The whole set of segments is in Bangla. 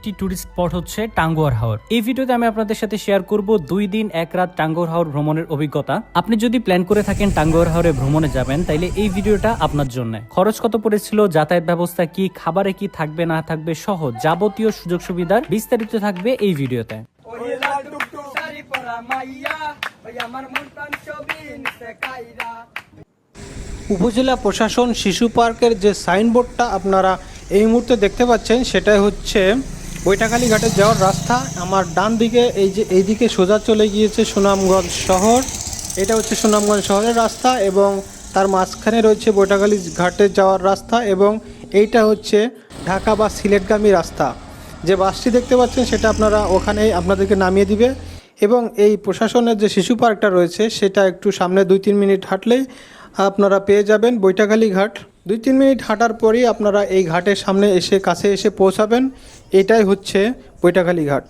একটি টুরিস্ট স্পট হচ্ছে টাঙ্গুয়ার হাওর। এই ভিডিওতে আমি আপনাদের সাথে শেয়ার করব দুই দিন, এক রাত টাঙ্গুয়ার হাওর ভ্রমণের অভিজ্ঞতা। আপনি যদি প্ল্যান করে থাকেন টাঙ্গুয়ার হাওরে ভ্রমণে যাবেন, তাইলে এই ভিডিওটা আপনার জন্য। খরচ কত পড়েছিল, যাতায়াত ব্যবস্থা কি, খাবারে কি থাকবে, না থাকবে, সহ যাবতীয় সুযোগ সুবিধার বিস্তারিত থাকবে এই ভিডিওতে। উপজেলা প্রশাসন শিশু পার্কের যে সাইনবোর্ডটা আপনারা এই মুহূর্তে দেখতে পাচ্ছেন, সেটাই হচ্ছে বৈঠাখালী ঘাটে যাওয়ার রাস্তা আমার ডান দিকে, এই যে এইদিকে সোজা চলে গিয়েছে সুনামগঞ্জ শহর। এটা হচ্ছে সুনামগঞ্জ শহরের রাস্তা এবং তার মাঝখানে রয়েছে বৈঠাখালী ঘাটে যাওয়ার রাস্তা এবং এইটা হচ্ছে ঢাকা বা সিলেটগামী রাস্তা। যে বাসটি দেখতে পাচ্ছেন সেটা আপনারা ওখানেই আপনাদেরকে নামিয়ে দিবে এবং এই প্রশাসনের যে শিশু পার্কটা রয়েছে সেটা একটু সামনে দুই তিন মিনিট হাঁটলেই আপনারা পেয়ে যাবেন বৈঠাখালী ঘাট দুই তিন মিনিট হাঁটার পরই আপনারা এই ঘাটের সামনে এসে, কাছে এসে পৌঁছাবেন এটাই হচ্ছে বৈঠাখালী ঘাট।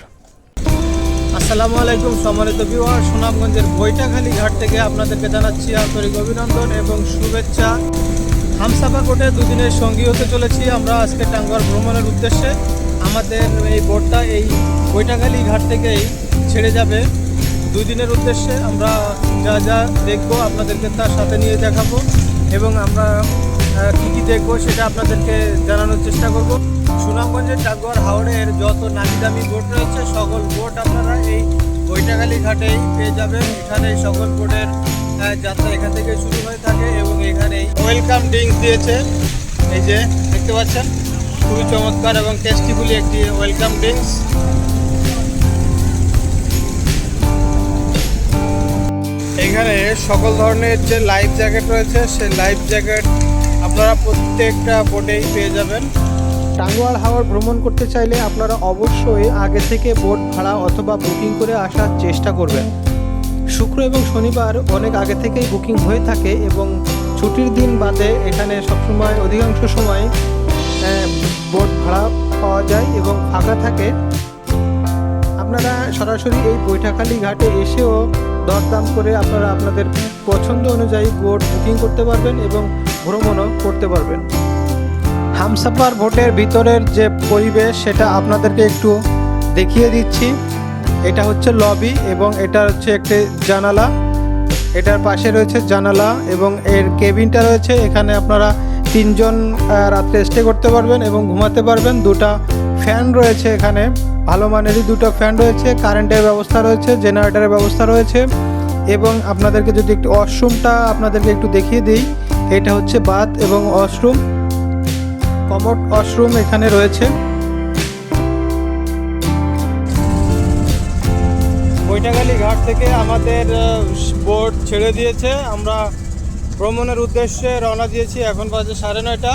আসসালামু আলাইকুম সম্মানিত বিওয়ার সুনামগঞ্জের বৈঠাখালী ঘাট থেকে আপনাদেরকে জানাচ্ছি আন্তরিক অভিনন্দন এবং শুভেচ্ছা। হামসাফার বোটে দুদিনের সঙ্গী হতে চলেছি আমরা আজকে টাঙ্গুয়ার ভ্রমণের উদ্দেশ্যে। আমাদের এই বোটটা এই বৈঠাখালী ঘাট থেকেই ছেড়ে যাবে। দুই দিনের উদ্দেশ্যে আমরা যা যা দেখব আপনাদেরকে তার সাথে নিয়ে দেখাবো এবং আমরা কী কী দেখব, সেটা আপনাদেরকে জানানোর চেষ্টা করব। সুনামগঞ্জের টাঙ্গুয়ার হাওড়ের যত নামি দামি বোট রয়েছে, সকল বোট আপনারা এই বৈঠাখালী ঘাটেই পেয়ে যাবেন। এখানে সকল বোটের যাত্রা এখান থেকে শুরু হয়ে থাকে এবং এখানেই ওয়েলকাম ড্রিঙ্কস দিয়েছে। এই যে, দেখতে পাচ্ছেন? খুবই চমৎকার এবং টেস্টিফুলি একটি ওয়েলকাম ড্রিঙ্কস। এখানে সকল ধরনের যে লাইফ জ্যাকেট রয়েছে, সেই লাইফ জ্যাকেট আপনারা প্রত্যেকটা বোটেই পেয়ে যাবেন। টাঙ্গুয়ার হাওয়ার ভ্রমণ করতে চাইলে আপনারা অবশ্যই আগে থেকে বোট ভাড়া অথবা বুকিং করে আসার চেষ্টা করবেন। শুক্র এবং শনিবার অনেক আগে থেকেই বুকিং হয়ে থাকে এবং ছুটির দিন বাদে এখানে সবসময় অধিকাংশ সময় বোট ভাড়া পাওয়া যায় এবং ফাঁকা থাকে। আপনারা সরাসরি এই বৈঠাখালী ঘাটে এসেও দরদাম করে আপনারা আপনাদের পছন্দ অনুযায়ী বোট বুকিং করতে পারবেন এবং ভ্রমণও করতে পারবেন। হামসাফার ভোটের ভিতরের যে পরিবেশ, সেটা আপনাদেরকে একটু দেখিয়ে দিচ্ছি। এটা হচ্ছে লবি এবং এটা হচ্ছে একটি জানালা। এটার পাশে রয়েছে জানালা এবং এর কেবিনটা রয়েছে। এখানে আপনারা তিনজন রাত্রে স্টে করতে পারবেন এবং ঘুমাতে পারবেন। দুটা ফ্যান রয়েছে এখানে। ভালো মানেরই দুটো ফ্যান রয়েছে। কারেন্টের ব্যবস্থা রয়েছে জেনারেটরের ব্যবস্থা রয়েছে। এবং আপনাদেরকে যদি একটু ওয়াশরুমটা আপনাদেরকে একটু দেখিয়ে দিই। এটা হচ্ছে বাথ এবং ওয়াশরুম কমোড ওয়াশরুম এখানে রয়েছে। বৈঠাখালী ঘাট থেকে আমাদের বোট ছেড়ে দিয়েছে। আমরা ভ্রমণের উদ্দেশ্যে রওনা দিয়েছি। এখন বাজে সাড়ে নয়টা।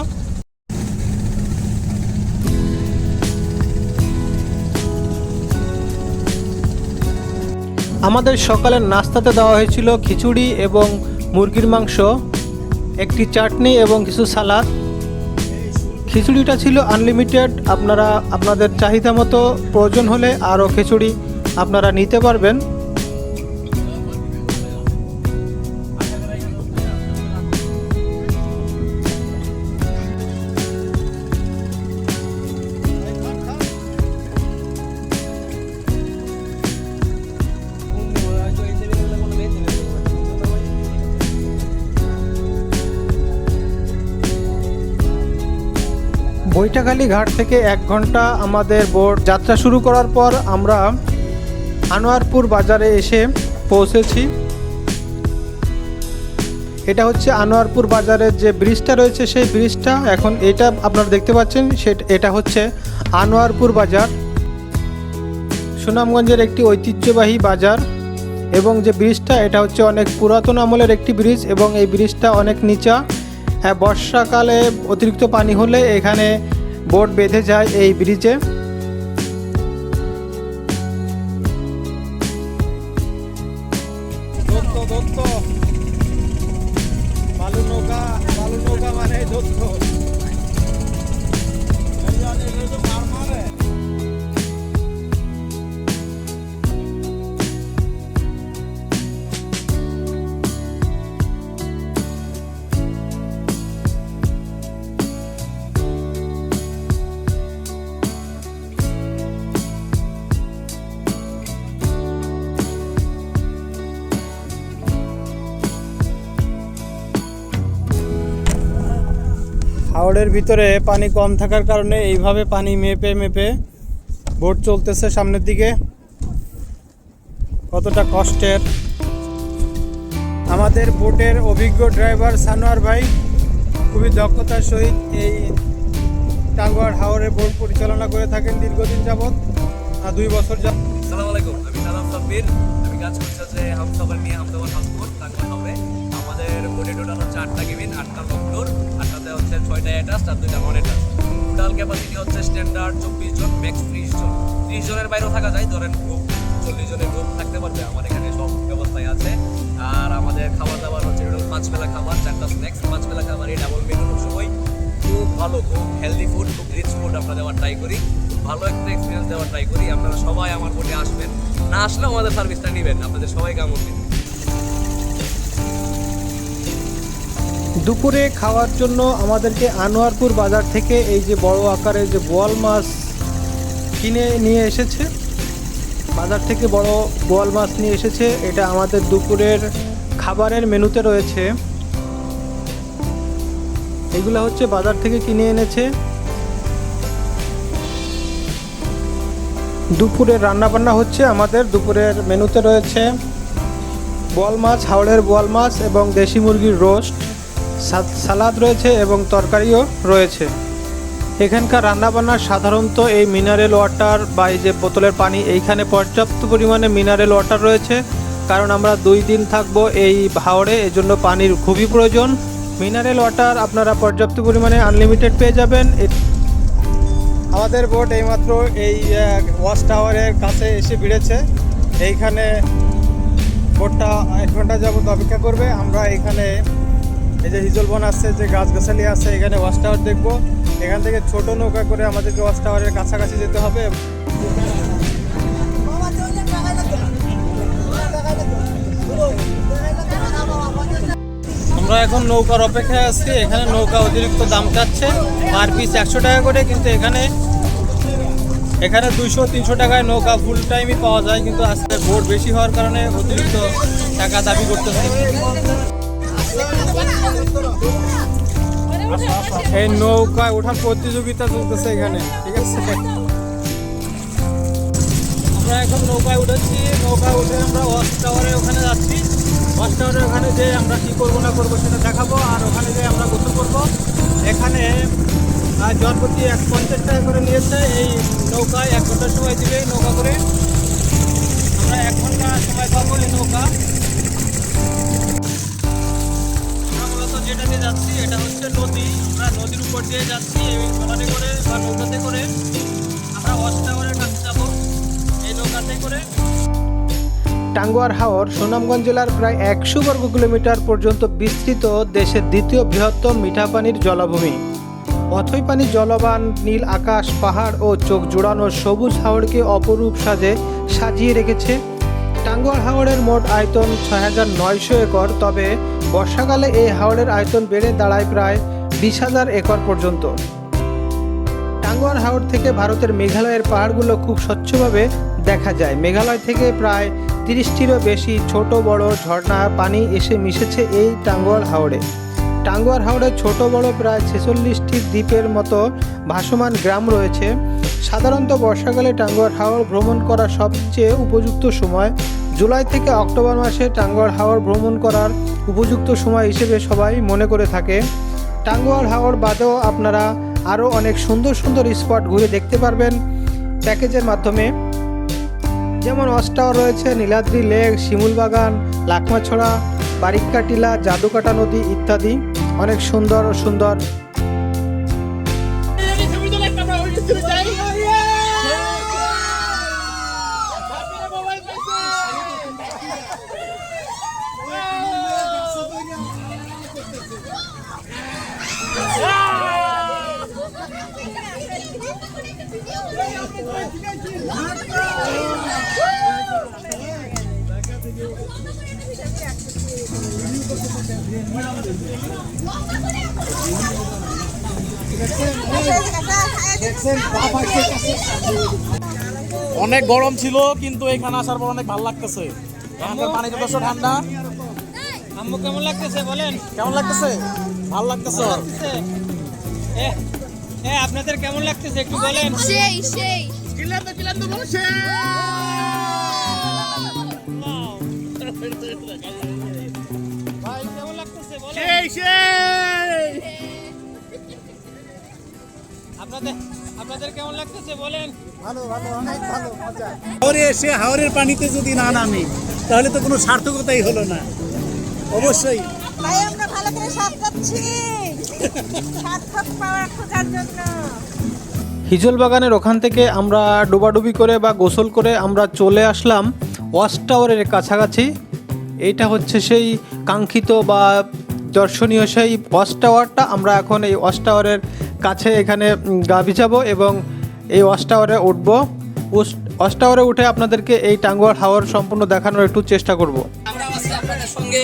আমাদের সকালের নাস্তাতে দেওয়া হয়েছিল খিচুড়ি এবং মুরগির মাংস। একটি চাটনি এবং কিছু সালাদ। খিচুড়িটা ছিল আনলিমিটেড আপনারা, আপনাদের চাহিদা মতো প্রয়োজন হলে আরও খিচুড়ি আপনারা নিতে পারবেন। বৈঠাখালী ঘাট থেকে এক ঘণ্টা আমাদের বোট যাত্রা শুরু করার পর আমরা আনোয়ারপুর বাজারে এসে পৌঁছেছি। এটা হচ্ছে আনোয়ারপুর বাজারের যে ব্রিজটা রয়েছে, সেই ব্রিজটা এখন এটা আপনারা দেখতে পাচ্ছেন, সেটা এটা হচ্ছে আনোয়ারপুর বাজার। সুনামগঞ্জের একটি ঐতিহ্যবাহী বাজার এবং যে ব্রিজটা, এটা হচ্ছে অনেক পুরাতন আমলের একটি ব্রিজ এবং এই ব্রিজটা অনেক নিচা। হ্যাঁ বর্ষাকালে অতিরিক্ত পানি হলে এখানে বোট বেঁধে যায় এই ব্রিজে। মানে হাওড়ের ভিতরে পানি কম থাকার কারণে এইভাবে পানি মেপে মেপে বোট চলতেছে সামনের দিকে। কতটা কষ্টের। আমাদের বোটের অভিজ্ঞ ড্রাইভার সানোয়ার ভাই খুবই দক্ষতার সহিত এই টাঙ্গুয়ার হাওড়ে বোট পরিচালনা করে থাকেন দীর্ঘদিন যাবৎ আহ, দুই বছর যাব সালাম আলাইকুম আমি সালাম সাব্বির। আমি কাজ করছি হচ্ছে হামসাফার নিয়ে হামসাফার পাসপোর্ট টাঙ্গা হবে আমাদের টোটাল হচ্ছে আটটা কেবিন, আটটা লকডোর আটটাতে হচ্ছে ছয়টা অ্যাটাস্ট আর দুইটা নন অ্যাটাস্ট টোটাল ক্যাপাসিটি হচ্ছে স্ট্যান্ডার্ড চব্বিশ জন ম্যাক্স ত্রিশ জন। ত্রিশ জনের বাইরেও থাকা যায়, ধরেন গ্রুপ চল্লিশ জনের গ্রুপ থাকতে পারবে, আমার এখানে সব ব্যবস্থায় আছে। আর আমাদের খাবার দাবার হচ্ছে পাঁচ বেলা খাবার, চারটা স্ন্যাক্স পাঁচ বেলা খাবার এই ডাবল মেনু সময়। খুব ভালো, খুব হেলদি ফুড খুব রিচ ফুড আমরা দেওয়ার ট্রাই করি। ভালো একটা এক্সপিরিয়েন্স দেওয়ার ট্রাই করি। আপনারা সবাই আমার বোটে আসবেন, না আসলেও আমাদের সার্ভিসটা নেবেন। আপনাদের সবাই কেমন দুপুরে খাওয়ার জন্য আমাদেরকে আনোয়ারপুর বাজার থেকে এই যে বড় আকারের যে বোয়াল মাছ কিনে নিয়ে এসেছে, বাজার থেকে বড় বোয়াল মাছ নিয়ে এসেছে, এটা আমাদের দুপুরের খাবারের মেনুতে রয়েছে। এগুলো হচ্ছে বাজার থেকে কিনে এনেছে। দুপুরের রান্না বান্না হচ্ছে আমাদের, দুপুরের মেনুতে রয়েছে বোয়াল মাছ, হাওড়ের বোয়াল মাছ এবং দেশি মুরগির রোস্ট। সালাদ রয়েছে এবং তরকারিও রয়েছে। এখানকার রান্নাবান্না সাধারণত এই মিনারেল ওয়াটার বা এই যে বোতলের পানি, এইখানে পর্যাপ্ত পরিমাণে মিনারেল ওয়াটার রয়েছে। কারণ আমরা দুই দিন থাকব এই হাওড়ে, এজন্য পানির খুবই প্রয়োজন। মিনারেল ওয়াটার আপনারা পর্যাপ্ত পরিমাণে আনলিমিটেড পেয়ে যাবেন। আমাদের বোট এইমাত্র এই ওয়াচ টাওয়ারের কাছে এসে ভিড়েছে। এইখানে বোটটা এক ঘণ্টা যাবত অপেক্ষা করবে। আমরা এখানে এই যে হিজলবন আছে, যে গাছগাছালি আছে, এখানে ওয়াচ টাওয়ার দেখব। এখান থেকে ছোট নৌকা করে আমাদেরকে ওয়াচ টাওয়ারের কাছাকাছি যেতে হবে। আমরা এখন নৌকার অপেক্ষায় আছি। এখানে নৌকা অতিরিক্ত দাম চাচ্ছে। পার পিস একশো টাকা করে, কিন্তু এখানে এখানে দুইশো, তিনশো টাকায় নৌকা ফুল টাইমই পাওয়া যায়, কিন্তু আজকে ভোট বেশি হওয়ার কারণে অতিরিক্ত টাকা দাবি করতেছে। এই নৌকায় ওঠার প্রতিযোগিতা চলতেছে এখানে ঠিক আছে? আমরা এখন নৌকায় উঠেছি নৌকায় উঠে আমরা ওয়াচ টাওয়ারে ওখানে যাচ্ছি। ওয়াচ টাওয়ারে ওখানে যে আমরা কী করব না করব সেটা দেখাবো আর ওখানে যে আমরা গোসল করব। এখানে আহ, জনপ্রতি এক পঞ্চাশ টাকা করে নিয়েছে এই নৌকায় এক ঘণ্টার সময় দিবে নৌকা করে। আমরা এক ঘণ্টা সময় পাবো এই নৌকা। নদীর উপর দিয়ে যাচ্ছি, এই করে, বা নৌকাতে করে আমরা টাওয়ারের কাছে যাব। এই নৌকাতে করে টাঙ্গুয়ার হাওর, সুনামগঞ্জ জেলার প্রায় একশো বর্গ কিলোমিটার পর্যন্ত বিস্তৃত দেশের দ্বিতীয় বৃহত্তম মিঠা পানির জলাভূমি। অথই পানি জলবান, নীল আকাশ, পাহাড় ও চোখ জোড়ানো সবুজ হাওড়কে অপরূপ সাজে সাজিয়ে রেখেছে। টাঙ্গুয়ার হাওড়ের মোট আয়তন ছয় হাজার নয়শো একর, তবে বর্ষাকালে এই হাওড়ের আয়তন বেড়ে দাঁড়ায় প্রায় বিশ হাজার একর পর্যন্ত। টাঙ্গুয়ার হাওড় থেকে ভারতের মেঘালয়ের পাহাড়গুলো খুব স্বচ্ছভাবে দেখা যায়। মেঘালয় থেকে প্রায় তিরিশটিরও বেশি ছোট, বড় ঝর্ণার পানি এসে মিশেছে এই টাঙ্গুয়ার হাওড়ে টাঙ্গুয়ার হাওড়ে ছোট, বড় প্রায় ছেচল্লিশটি দ্বীপের মতো ভাসমান গ্রাম রয়েছে। সাধারণত বর্ষাকালে টাঙ্গুয়ার হাওড় ভ্রমণ করা সবচেয়ে উপযুক্ত সময় জুলাই থেকে অক্টোবর মাসে টাঙ্গুয়ার হাওড় ভ্রমণ করার উপযুক্ত সময় হিসেবে সবাই মনে করে থাকে। টাঙ্গুয়ার হাওড় বাদেও আপনারা আরও অনেক সুন্দর সুন্দর স্পট ঘুরে দেখতে পারবেন প্যাকেজের মাধ্যমে। যেমন অস্টাওয়ার রয়েছে, নীলাদ্রি লেক, শিমুল বাগান, লাকমাছড়া, বারিক্কা টিলা, জাদুকাটা নদী ইত্যাদি। অনেক সুন্দর সুন্দর অনেক গরম ছিল কিন্তু এখানে আসার পর অনেক ভালো লাগতেছে। এখানকার পানি যথেষ্ট ঠান্ডা। আম্মু কেমন লাগতেছে বলেন? কেমন লাগতেছে? ভালো লাগতেছে আপনাদের কেমন লাগতেছে একটু বলেন? সেই সেই। ভাই কেমন লাগতেছে বলেন আপনাদের আপনাদের কেমন লাগতেছে বলেন? হাওরে এসে হাওরের পানিতে যদি না নামি তাহলে তো কোনো সার্থকতাই হলো না। অবশ্যই। তাই আমরা ভালো করে সাজাচ্ছি সার্থক পাওয়ার খোঁজার জন্য। হিজল বাগানের ওখান থেকে আমরা ডোবাডুবি করে বা গোসল করে আমরা চলে আসলাম ওয়াচ টাওয়ারের কাছাকাছি। এইটা হচ্ছে সেই কাঙ্ক্ষিত বা দর্শনীয় সেই ওয়াচ টাওয়ারটা। আমরা এখন এই ওয়াচ টাওয়ারের কাছে এখানে গা ভিজাবো এবং এই ওয়াচ টাওয়ারে উঠবো। ওয়াচ টাওয়ারে উঠে আপনাদেরকে এই টাঙ্গুয়ার হাওয়ার সম্পূর্ণ দেখানোর একটু চেষ্টা করব। আমরা আপনাদের সঙ্গে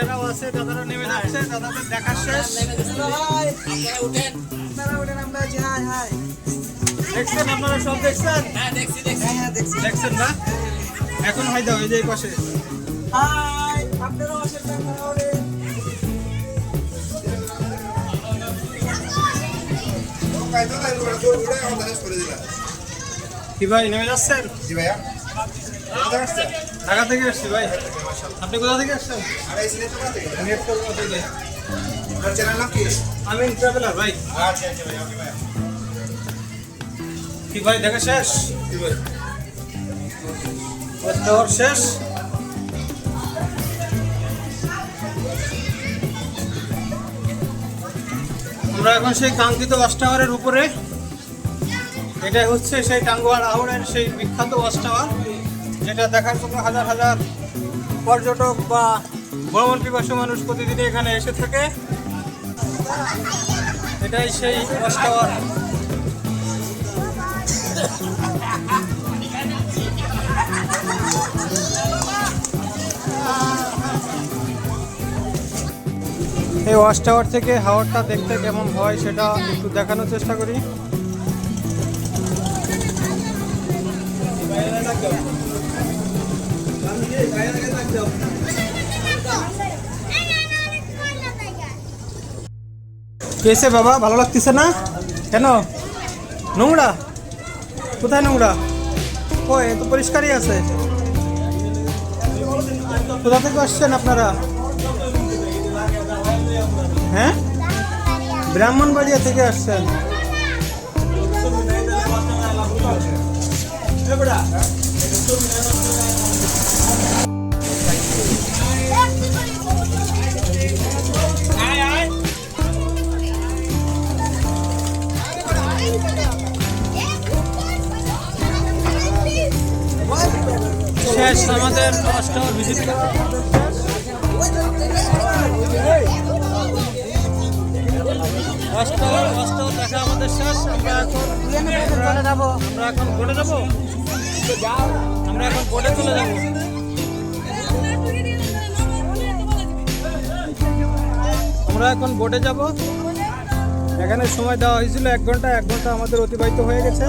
এনারাও আছে দাদারা নেমে যাচ্ছে, দাদাদের দেখা শেষ। দেখছেন আপনারা সব, দেখছেন? হ্যাঁ হ্যাঁ দেখছি দেখছেন না? এখন হয় দাও এই যে পাশে। কি ভাই, নেমে যাচ্ছেন? ঢাকা থেকে আসছি ভাই। আপনি কোথা থেকে আসছেন? আমি ট্রাভেলার ভাই। কি ভাই দেখা শেষ? টাওয়ার শেষ? আমরা এখন সেই কাঙ্ক্ষিত ওয়াচ টাওয়ারের উপরে। এটাই হচ্ছে সেই টাঙ্গুয়ার হাওড়ের সেই বিখ্যাত ওয়াচ টাওয়ার যেটা দেখার জন্য হাজার হাজার পর্যটক বা ভ্রমণ পিপাসু মানুষ প্রতিদিনই এখানে এসে থাকে। এটাই সেই ওয়াচ টাওয়ার এই ওয়াচ টাওয়ার থেকে হাওয়ারটা দেখতে কেমন হয় সেটা একটু দেখানোর চেষ্টা করি। কেসে বাবা, ভালো লাগতেছে না? কেন? নোংরা? কোথায় নোংরা? এ তো পরিষ্কারই আছে। কোথা থেকে আসছেন আপনারা? হ্যাঁ? ব্রাহ্মণবাড়িয়া থেকে আসছেন। আমাদের অষ্টম ভিজিট আমাদের আমরা এখন আমরা এখন আমরা এখন যাব। আমরা এখন বোটে যাব। এখানে সময় দেওয়া হয়েছিল এক ঘণ্টা। এক ঘণ্টা আমাদের অতিবাহিত হয়ে গেছে।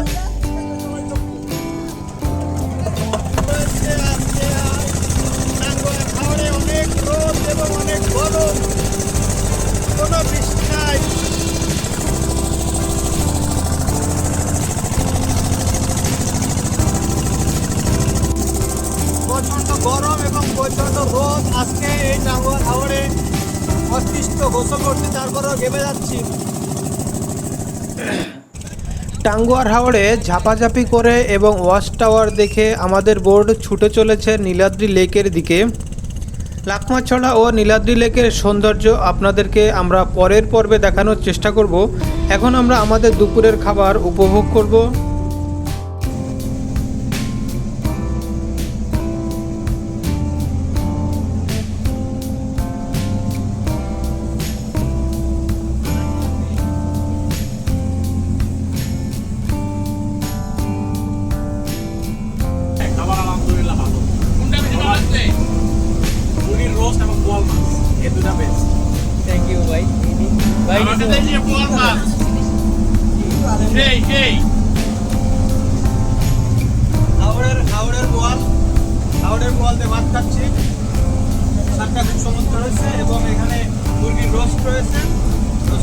এবং অনেক গরম, কোনো বৃষ্টি নাই। প্রচণ্ড গরম এবং প্রচণ্ড রোদ আজকে এই টাঙ্গুয়ার হাওড়ে অতিষ্ঠ গোসল করতে তারপরেও ঘেমে যাচ্ছি। টাঙ্গুয়ার হাওড়ে ঝাপাঝাপি করে এবং ওয়াচ টাওয়ার দেখে আমাদের বোর্ড ছুটে চলেছে নীলাদ্রি লেকের দিকে। লাকমাছড়া ও নীলাদ্রি লেকের সৌন্দর্য আপনাদেরকে আমরা পরের পর্বে দেখানোর চেষ্টা করব। এখন আমরা আমাদের দুপুরের খাবার উপভোগ করব।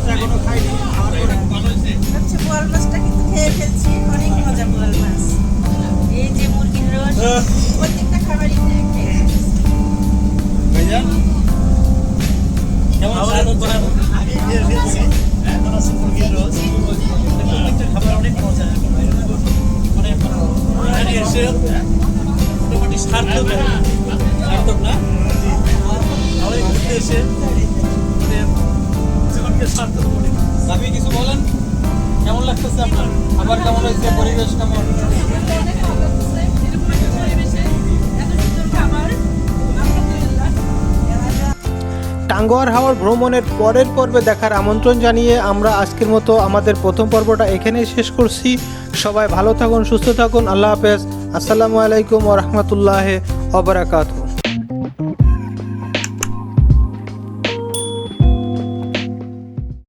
এখানে রয়েছে হচ্ছে বোয়াল মাছটা কিন্তু খেয়ে ফেলছি অনেক মজা বোয়াল মাছ। এই যে মুরগির রোজ প্রত্যেকটা খাবারই খেয়ে খেয়ে মোটামুটি সার্থক সার্থক না? আমাদের ঘুরতে এসে মানে কেমন টাঙ্গুয়ার হাওয়ার ভ্রমণের পরের পর্বে দেখার আমন্ত্রণ জানিয়ে আমরা আজকের মতো আমাদের প্রথম পর্বটা এখানেই শেষ করছি। সবাই ভালো থাকুন, সুস্থ থাকুন। আল্লাহ হাফেজ। আসসালামু আলাইকুম ও রহমতুল্লাহ অবরাকাতু